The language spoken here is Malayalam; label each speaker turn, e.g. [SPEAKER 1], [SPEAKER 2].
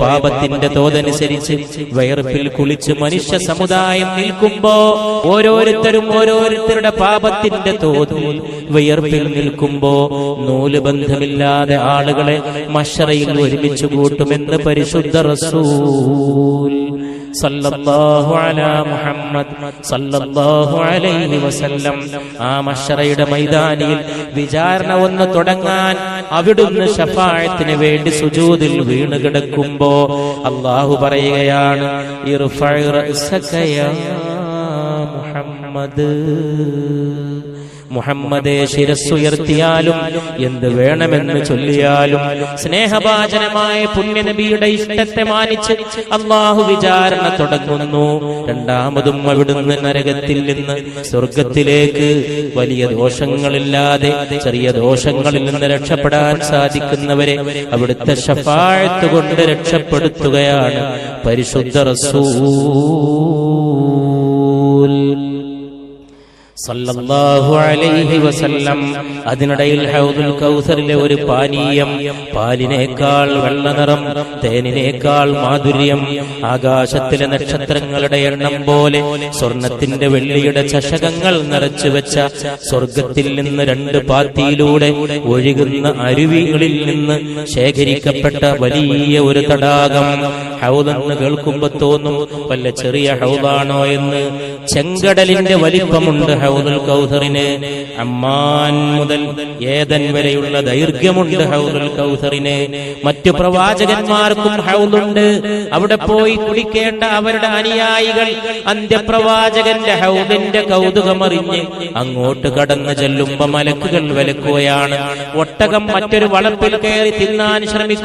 [SPEAKER 1] പാപത്തിന്റെ തോതനുസരിച്ച് വയറുപ്പിൽ കുളിച്ച് മനുഷ്യ സമുദായം നിൽക്കുമ്പോ ഓരോരുത്തരും ഓരോരുത്തരുടെ പാപത്തിന്റെ തോതിൽ വയർപ്പിൽ നിൽക്കുമ്പോ നൂൽ ബന്ധമില്ലാതെ ആളുകളെ മഷറയിൽ ഒരുമിച്ച് കൂട്ടുമെന്ന് പരിശുദ്ധ റസൂൽ. സല്ലല്ലാഹു അലാ മുഹമ്മദ് സല്ലല്ലാഹു അലൈഹി വസല്ലം. ആ മഷറയുടെ മൈതാനിയിൽ വിചാരണ ഒന്ന് തുടങ്ങാൻ അവിടുന്ന് ഷഫായത്തിന് വേണ്ടി സുജൂദിൽ വീണ് അള്ളാഹു പറയുകയാണ് മുഹമ്മദ്. മുഹമ്മദെ ശിരസ്സുയർത്തിയാലും എന്ത് വേണമെന്ന് ചൊല്ലിയാലും സ്നേഹഭാചനമായ പുണ്യനബിയുടെ ഇഷ്ടത്തെ മാനിച്ച് അള്ളാഹു വിചാരണ തുടങ്ങുന്നു. രണ്ടാമതും അവിടുന്ന് നരകത്തിൽ നിന്ന് സ്വർഗത്തിലേക്ക് വലിയ ദോഷങ്ങളില്ലാതെ ചെറിയ ദോഷങ്ങളിൽ നിന്ന് രക്ഷപ്പെടാൻ സാധിക്കുന്നവരെ അവിടുത്തെ ഷഫാഴത്ത് കൊണ്ട് രക്ഷപ്പെടുത്തുകയാണ് പരിശുദ്ധ റസൂൽ. സല്ലല്ലാഹു അലൈഹി വസല്ലം. അതിനിടയിൽ ഹൗദുൽ കൗസറിലെ ഒരു പാനീയം പാലിനേക്കാൾ വെള്ളനിറം തേനിനേക്കാൾ മാധുര്യം ആകാശത്തിലെ നക്ഷത്രങ്ങളുടെ എണ്ണം പോലെ സ്വർണത്തിന്റെ വെള്ളിയുടെ ചഷകങ്ങൾ നിറച്ചു വെച്ച സ്വർഗത്തിൽ നിന്ന് രണ്ട് പാത്തിയിലൂടെ ഒഴുകുന്ന അരുവികളിൽ നിന്ന് ശേഖരിക്കപ്പെട്ട വലിയ ഒരു തടാകം. ഹൗദെന്ന് കേൾക്കുമ്പോ തോന്നും വല്ല ചെറിയ ഹൗദാണോ എന്ന്. ചെങ്കടലിന്റെ വലിപ്പമുണ്ട് ഹൗദുൽ കൗസറിന് അമ്മാൻ മുതൽ ഏതൻ വരെയുള്ള ദൈർഘ്യമുണ്ട് ഹൗദുൽ കൗസറിന്. മറ്റു പ്രവാചകന്മാർക്കും ഹൗദുണ്ട്. അവിടെ പോയി കുടിക്കേണ്ട അവരുടെ അനുയായികൾ അന്ത്യപ്രവാചകന്റെ ഹൗദിന്റെ കൗതുകമറിഞ്ഞ് അങ്ങോട്ട് കടന്നു ചെല്ലുമ്പോ മലക്കുകൾ വിലക്കുകയാണ്. ഒട്ടകം മറ്റൊരു വളപ്പിൽ കയറി തിന്നാൻ ശ്രമിക്കും.